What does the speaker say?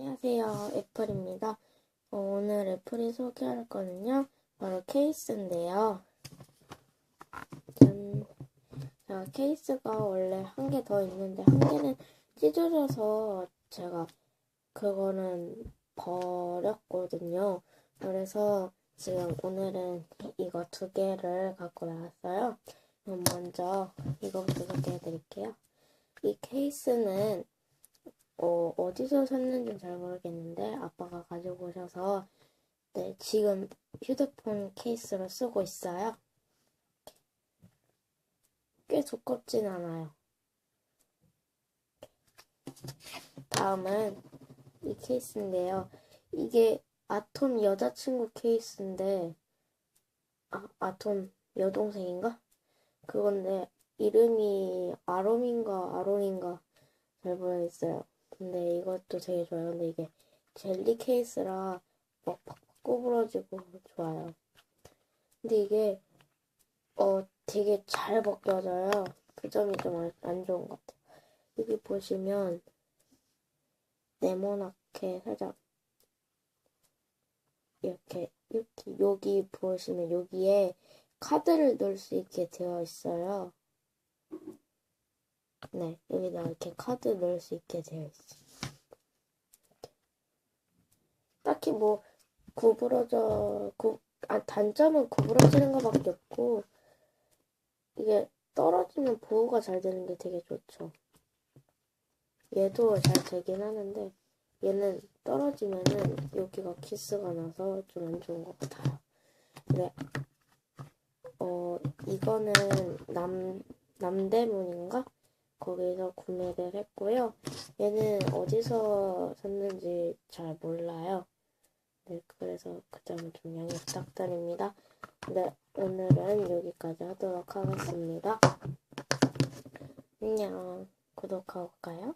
안녕하세요. 애플입니다. 어, 오늘 애플이 소개할 거는요. 바로 케이스인데요. 짠. 자, 케이스가 원래 한 개 더 있는데 한 개는 찢어져서 제가 그거는 버렸거든요. 그래서 지금 오늘은 이거 두 개를 갖고 나왔어요. 먼저 이거부터 소개해 드릴게요. 이 케이스는 어, 어디서 샀는지 잘 모르겠는데 아빠가 가지고 오셔서 네, 지금 휴대폰 케이스로 쓰고 있어요. 꽤 두껍진 않아요. 다음은 이 케이스인데요. 이게 아톰 여자친구 케이스인데 아, 아톰 여동생인가? 그건데 이름이 아롬인가 아론인가 잘 모르겠어요. 근데 이것도 되게 좋아요. 근데 이게 젤리 케이스라 막 팍팍 구부러지고 좋아요. 근데 이게 어 되게 잘 벗겨져요. 그 점이 좀 안 좋은 것 같아요. 여기 보시면 네모나게 살짝 이렇게 여기 여기 보시면 여기에 카드를 넣을 수 있게 되어 있어요. 네, 여기다 이렇게 카드 넣을 수 있게 되어 있어요. 딱히 뭐 구부러져 구, 아, 단점은 구부러지는 것밖에 없고 이게 떨어지면 보호가 잘 되는 게 되게 좋죠. 얘도 잘 되긴 하는데 얘는 떨어지면은 여기가 키스가 나서 좀 안 좋은 것 같아요. 근데 어 이거는 남 남대문인가 거기서 구매를 했고요. 얘는 어디서 샀는지 잘 몰라요. 네, 그래서 그 점은 좀 양해 부탁드립니다. 네, 오늘은 여기까지 하도록 하겠습니다. 안녕. 구독하고 가요.